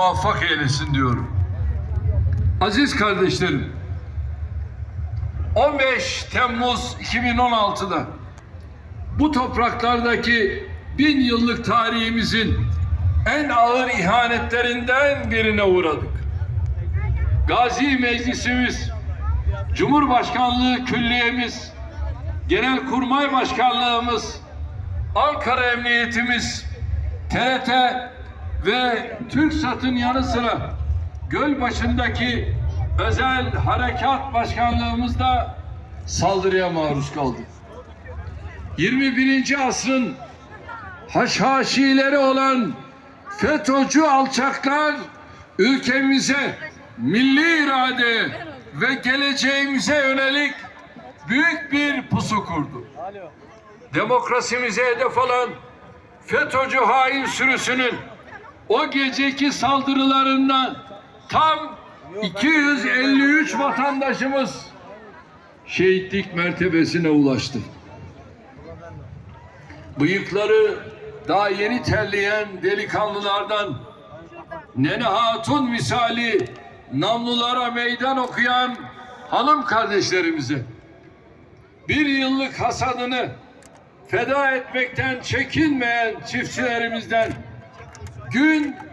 muvaffak eylesin diyorum. Aziz kardeşlerim, 15 Temmuz 2016'da bu topraklardaki bin yıllık tarihimizin en ağır ihanetlerinden birine uğradık. Gazi Meclisimiz, Cumhurbaşkanlığı Külliyemiz, Genelkurmay Başkanlığımız, Ankara Emniyetimiz, TRT ve TürkSat'ın yanı sıra Gölbaşı'ndaki özel harekat başkanlığımız da saldırıya maruz kaldı. 21. asrın haşhaşileri olan FETÖ'cü alçaklar ülkemize milli irade ve geleceğimize yönelik büyük bir pusu kurdu. Demokrasimize hedef alan FETÖ'cü hain sürüsünün o geceki saldırılarından tam 253 vatandaşımız şehitlik mertebesine ulaştı. Bıyıkları daha yeni terleyen delikanlılardan Nene Hatun misali namlulara meydan okuyan hanım kardeşlerimize bir yıllık hasadını feda etmekten çekinmeyen çiftçilerimizden gün